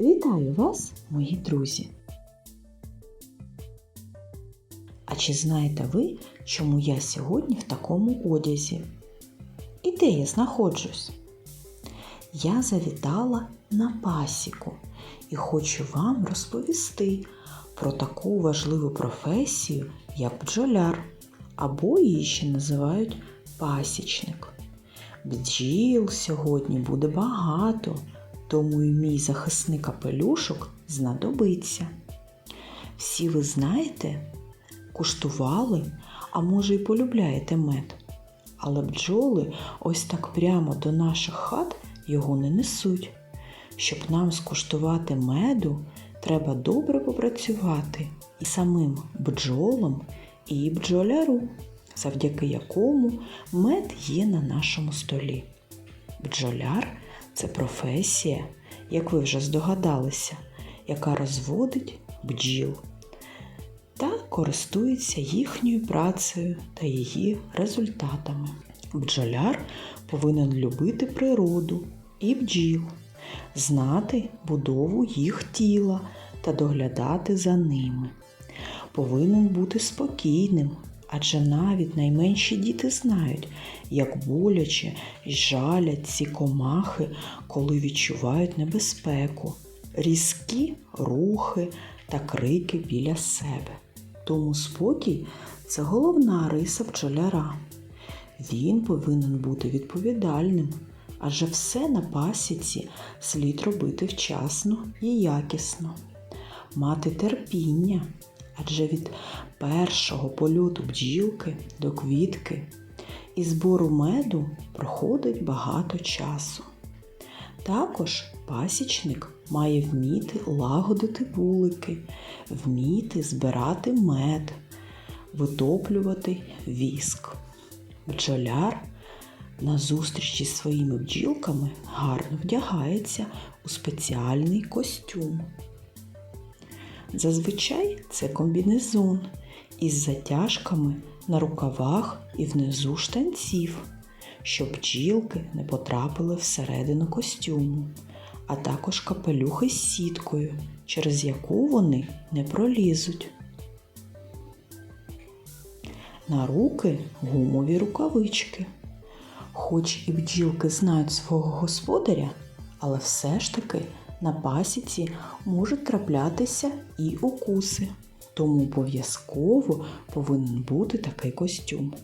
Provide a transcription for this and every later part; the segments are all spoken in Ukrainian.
Вітаю вас, мої друзі! А чи знаєте ви, чому я сьогодні в такому одязі? І де я знаходжусь? Я завітала на пасіку і хочу вам розповісти про таку важливу професію, як бджоляр, або її ще називають пасічник. Бджіл сьогодні буде багато, тому і мій захисний капелюшок знадобиться. Всі ви знаєте, куштували, а може й полюбляєте мед. Але бджоли ось так прямо до наших хат його не несуть. Щоб нам скуштувати меду, треба добре попрацювати і самим бджолам, і бджоляру, завдяки якому мед є на нашому столі. Бджоляр це професія, як ви вже здогадалися, яка розводить бджіл та користується їхньою працею та її результатами. Бджоляр повинен любити природу і бджіл, знати будову їх тіла та доглядати за ними. Повинен бути спокійним, адже навіть найменші діти знають, як боляче жалять ці комахи, коли відчувають небезпеку, різкі рухи та крики біля себе. Тому спокій це головна риса бджоляра. Він повинен бути відповідальним, адже все на пасіці слід робити вчасно і якісно, мати терпіння, адже від першого польоту бджілки до квітки і збору меду проходить багато часу. Також пасічник має вміти лагодити вулики, вміти збирати мед, витоплювати віск. Бджоляр на зустрічі з своїми бджілками гарно вдягається у спеціальний костюм. Зазвичай це комбінезон із затяжками на рукавах і внизу штанців, щоб бджілки не потрапили всередину костюму, а також капелюхи з сіткою, через яку вони не пролізуть. На руки гумові рукавички. Хоч і бджілки знають свого господаря, але все ж таки на пасіці можуть траплятися і укуси, тому обов'язково повинен бути такий костюм.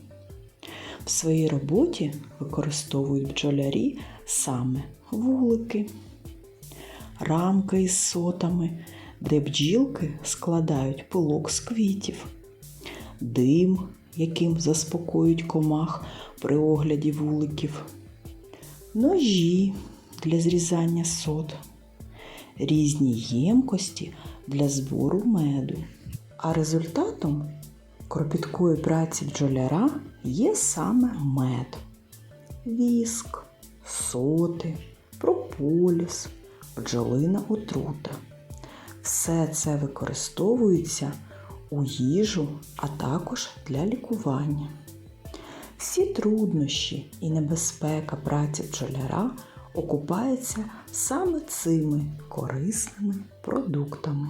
В своїй роботі використовують бджолярі саме вулики, рамки із сотами, де бджілки складають пилок з квітів, дим, яким заспокоюють комах при огляді вуликів, ножі для зрізання сот, різні ємкості для збору меду. А результатом кропіткої праці бджоляра є саме мед, віск, соти, прополіс, бджолина отрута. Все це використовується у їжу, а також для лікування. Всі труднощі і небезпека праці бджоляра окупаються саме цими корисними продуктами.